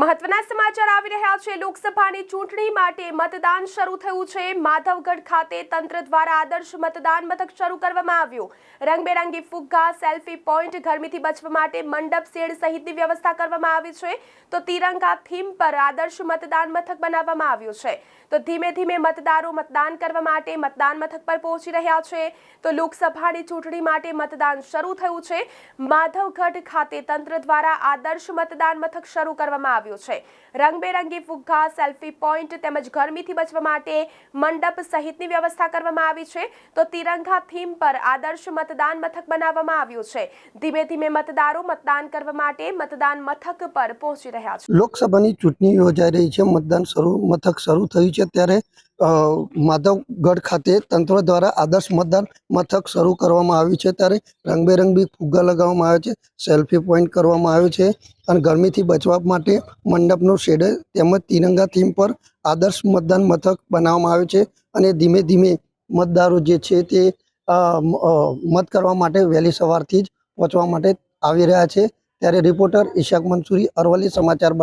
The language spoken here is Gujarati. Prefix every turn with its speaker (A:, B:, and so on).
A: મહત્વના સમાચાર આવી રહ્યા છે. લોકસભાની ચૂંટણી માટે મતદાન શરૂ થયું છે. માધવગઢ ખાતે તંત્ર દ્વારા આદર્શ મતદાન મથક શરૂ કરવામાં આવ્યું. રંગબેરંગી ફુગ્ગા, સેલ્ફી પોઈન્ટ ગરમીથી બચવા માટે મંડપ, શેડ સહિતની વ્યવસ્થા કરવામાં આવી છે. તો તિરંગા થીમ પર આદર્શ મતદાન મથક બનાવવામાં આવ્યું છે. તો ધીમે ધીમે મતદારો મતદાન કરવા માટે મતદાન મથક પર પહોંચી રહ્યા છે. તો લોકસભાની ચૂંટણી માટે મતદાન શરૂ થયું છે. માધવગઢ ખાતે તંત્ર દ્વારા આદર્શ મતદાન મથક શરૂ કરવામાં આવ્યું છે. રંગબેરંગી ફુગ્ગા, સેલ્ફી પોઈન્ટ તેમજ ગરમીથી બચવા માટે મંડપ સહિતની વ્યવસ્થા કરવામાં આવી છે. તો તિરંગા થીમ પર આદર્શ મતદાન મથક બનાવવામાં આવ્યું છે. ધીમે ધીમે મતદારો મતદાન કરવા માટે મતદાન મથક પર પહોંચી રહ્યા છે.
B: લોકસભાની ચૂંટણી યોજાઈ રહી છે. મતદાન શરૂ, મથક શરૂ થયું છે. ત્યારે માધવગઢ ખાતે તંત્ર દ્વારા આદર્શ મતદાન મથક શરૂ કરવામાં આવ્યું છે. ત્યારે રંગબેરંગી ફુગ્ગા લગાવવામાં આવે છે, સેલ્ફી પોઈન્ટ કરવામાં આવ્યો છે અને ગરમીથી બચવા માટે મંડપનું શેડ તેમજ તિરંગા થીમ પર આદર્શ મતદાન મથક બનાવવામાં આવ્યું છે અને ધીમે ધીમે મતદારો જે છે તે મત કરવા માટે વહેલી સવારથી જ પહોંચવા માટે આવી રહ્યા છે. ત્યારે રિપોર્ટર ઈશાક મંસૂરી અરવલ્લી સમાચાર